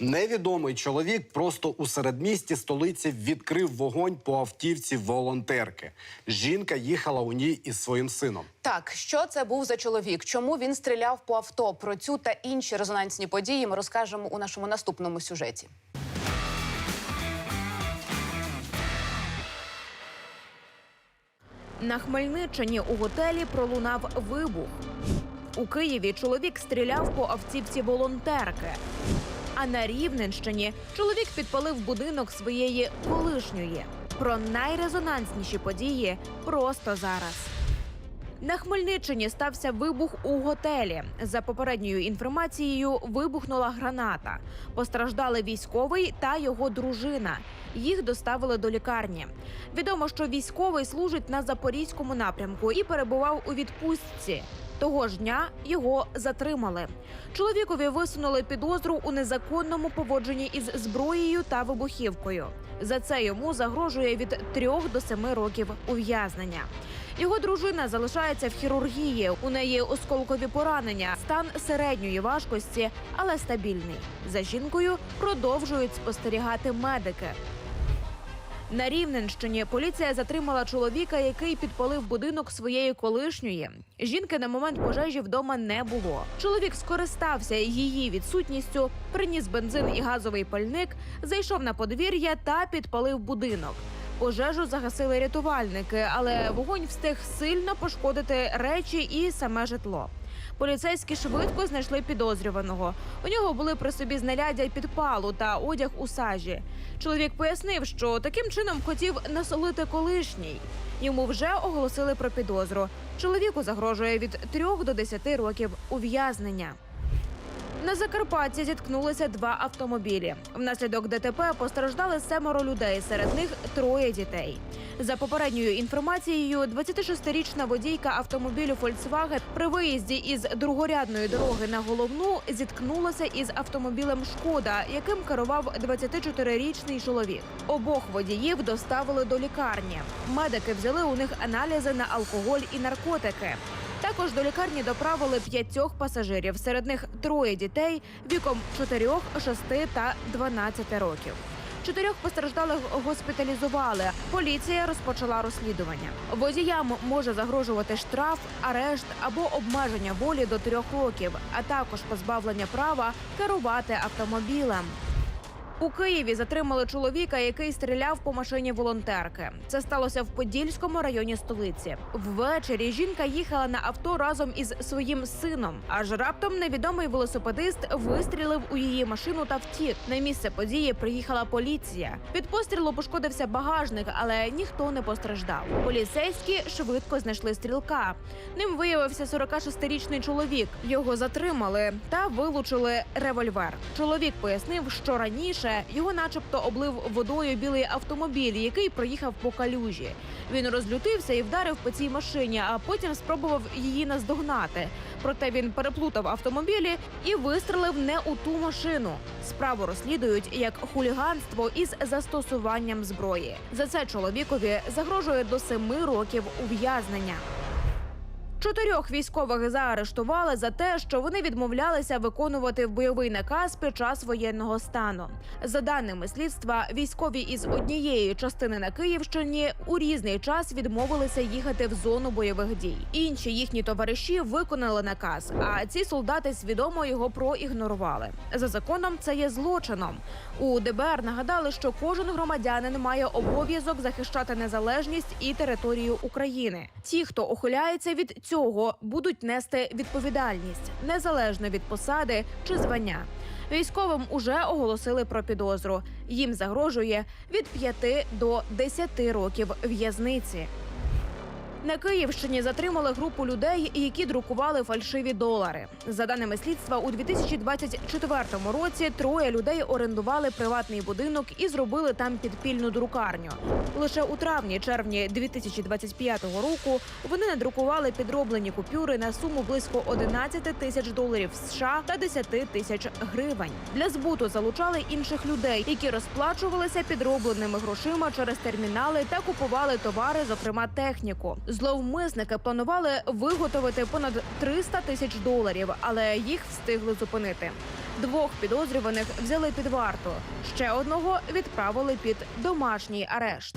Невідомий чоловік просто у середмісті столиці відкрив вогонь по автівці волонтерки. Жінка їхала у ній із своїм сином. Так, що це був за чоловік? Чому він стріляв по авто? Про цю та інші резонансні події ми розкажемо у нашому наступному сюжеті. На Хмельниччині у готелі пролунав вибух. У Києві чоловік стріляв по автівці волонтерки. А на Рівненщині чоловік підпалив будинок своєї колишньої. Про найрезонансніші події просто зараз. На Хмельниччині стався вибух у готелі. За попередньою інформацією, вибухнула граната. Постраждали військовий та його дружина. Їх доставили до лікарні. Відомо, що військовий служить на запорізькому напрямку і перебував у відпустці. Того ж дня його затримали. Чоловікові висунули підозру у незаконному поводженні із зброєю та вибухівкою. За це йому загрожує від трьох до семи років ув'язнення. Його дружина залишається в хірургії. У неї осколкові поранення, стан середньої важкості, але стабільний. За жінкою продовжують спостерігати медики. На Рівненщині поліція затримала чоловіка, який підпалив будинок своєї колишньої. Жінки на момент пожежі вдома не було. Чоловік скористався її відсутністю, приніс бензин і газовий пальник, зайшов на подвір'я та підпалив будинок. Пожежу загасили рятувальники, але вогонь встиг сильно пошкодити речі і саме житло. Поліцейські швидко знайшли підозрюваного. У нього були при собі знаряддя підпалу та одяг у сажі. Чоловік пояснив, що таким чином хотів насолити колишній. Йому вже оголосили про підозру. Чоловіку загрожує від 3 до 10 років ув'язнення. На Закарпатті зіткнулися два автомобілі. Внаслідок ДТП постраждали семеро людей, серед них троє дітей. За попередньою інформацією, 26-річна водійка автомобілю Volkswagen при виїзді із другорядної дороги на головну зіткнулася із автомобілем Шкода, яким керував 24-річний чоловік. Обох водіїв доставили до лікарні. Медики взяли у них аналізи на алкоголь і наркотики. Також до лікарні доправили п'ятьох пасажирів. Серед них троє дітей віком 4, 6 та 12 років. Чотирьох постраждалих госпіталізували. Поліція розпочала розслідування. Водіям може загрожувати штраф, арешт або обмеження волі до трьох років, а також позбавлення права керувати автомобілем. У Києві затримали чоловіка, який стріляв по машині волонтерки. Це сталося в Подільському районі столиці. Ввечері жінка їхала на авто разом із своїм сином. Аж раптом невідомий велосипедист вистрілив у її машину та втік. На місце події приїхала поліція. Від пострілу пошкодився багажник, але ніхто не постраждав. Поліцейські швидко знайшли стрілка. Ним виявився 46-річний чоловік. Його затримали та вилучили револьвер. Чоловік пояснив, що раніше його, начебто, облив водою білий автомобіль, який проїхав по калюжі. Він розлютився і вдарив по цій машині, а потім спробував її наздогнати. Проте він переплутав автомобілі і вистрелив не у ту машину. Справу розслідують як хуліганство із застосуванням зброї. За це чоловікові загрожує до семи років ув'язнення. Чотирьох військових заарештували за те, що вони відмовлялися виконувати бойовий наказ під час воєнного стану. За даними слідства, військові із однієї частини на Київщині у різний час відмовилися їхати в зону бойових дій. Інші їхні товариші виконали наказ, а ці солдати свідомо його проігнорували. За законом це є злочином. У ДБР нагадали, що кожен громадянин має обов'язок захищати незалежність і територію України. Ті, хто ухиляється від цього, будуть нести відповідальність незалежно від посади чи звання. Військовим уже оголосили про підозру. Їм загрожує від 5 до 10 років в'язниці. На Київщині затримали групу людей, які друкували фальшиві долари. За даними слідства, у 2024 році троє людей орендували приватний будинок і зробили там підпільну друкарню. Лише у травні-червні 2025 року вони надрукували підроблені купюри на суму близько 11 тисяч доларів США та 10 тисяч гривень. Для збуту залучали інших людей, які розплачувалися підробленими грошима через термінали та купували товари, зокрема техніку. Зловмисники планували виготовити понад 300 тисяч доларів, але їх встигли зупинити. Двох підозрюваних взяли під варту. Ще одного відправили під домашній арешт.